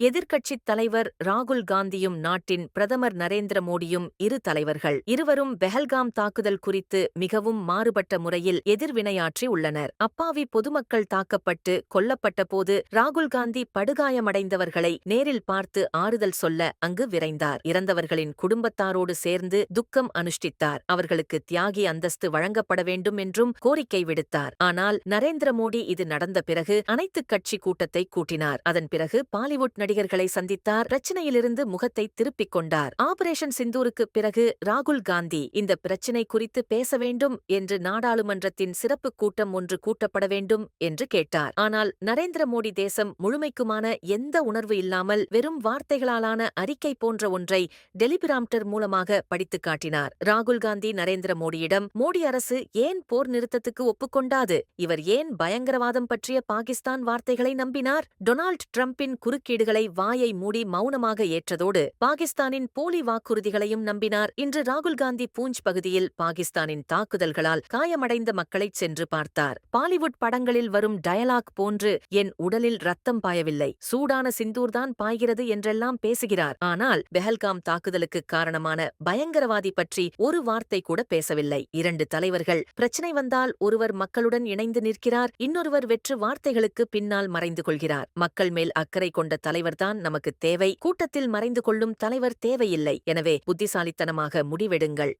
எதிர்க்கட்சித் தலைவர் ராகுல் காந்தியும் நாட்டின் பிரதமர் நரேந்திர மோடியும் இரு தலைவர்கள் இருவரும் பெஹல்காம் தாக்குதல் குறித்து மிகவும் மாறுபட்ட முறையில் எதிர்வினையாற்றி உள்ளனர். அப்பாவி பொதுமக்கள் தாக்கப்பட்டு கொல்லப்பட்டபோது ராகுல் காந்தி படுகாயமடைந்தவர்களை நேரில் பார்த்து ஆறுதல் சொல்ல அங்கு விரைந்தார். இறந்தவர்களின் குடும்பத்தாரோடு சேர்ந்து துக்கம் அனுஷ்டித்தார். அவர்களுக்கு தியாகி அந்தஸ்து வழங்கப்பட வேண்டும் என்றும் கோரிக்கை விடுத்தார். ஆனால் நரேந்திர மோடி இது நடந்த பிறகு அனைத்துக் கட்சி கூட்டத்தை கூட்டினார். அதன் பிறகு பாலிவுட் நடிகர்களை சந்தித்தார். பிரச்சனையிலிருந்து முகத்தை திருப்பிக் கொண்டார். ஆபரேஷன் சிந்தூருக்கு பிறகு ராகுல் காந்தி இந்த பிரச்சினை குறித்து பேச வேண்டும் என்று நாடாளுமன்றத்தின் சிறப்பு கூட்டம் ஒன்று கூட்டப்பட வேண்டும் என்று கேட்டார். ஆனால் நரேந்திர மோடி தேசம் முழுமைக்குமான எந்த உணர்வு இல்லாமல் வெறும் வார்த்தைகளாலான அறிக்கை போன்ற ஒன்றை டெலிபிராம்டர் மூலமாக படித்துக் காட்டினார். ராகுல் காந்தி நரேந்திர மோடியிடம் மோடி அரசு ஏன் போர் நிறுத்தத்துக்கு ஒப்புக்கொண்டாது இவர் ஏன் பயங்கரவாதம் பற்றிய பாகிஸ்தான் வார்த்தைகளை நம்பினார்? டொனால்ட் ட்ரம்பின் குறுக்கீடுகளை வாயை மூடி மௌனமாக ஏற்றதோடு பாகிஸ்தானின் போலி வாக்குறுதிகளையும் நம்பினார். இன்று ராகுல் காந்தி பூஞ்ச் பகுதியில் பாகிஸ்தானின் தாக்குதல்களால் காயமடைந்த மக்களைச் சென்று பார்த்தார். பாலிவுட் படங்களில் வரும் டயலாக் போன்று என் உடலில் ரத்தம் பாயவில்லை சூடான சிந்தூர்தான் பாய்கிறது என்றெல்லாம் பேசுகிறார். ஆனால் பெஹல்காம் தாக்குதலுக்கு காரணமான பயங்கரவாதி பற்றி ஒரு வார்த்தை கூட பேசவில்லை. இரண்டு தலைவர்கள் பிரச்சனை வந்தால் ஒருவர் மக்களுடன் இணைந்து நிற்கிறார் இன்னொருவர் வெற்று வார்த்தைகளுக்கு பின்னால் மறைந்து கொள்கிறார். மக்கள் மேல் அக்கறை கொண்ட தலைவர் தலைவர்தான் நமக்கு தேவை. கூட்டத்தில் மறைந்து கொள்ளும் தலைவர் தேவையில்லை. எனவே புத்திசாலித்தனமாக முடிவெடுங்கள்.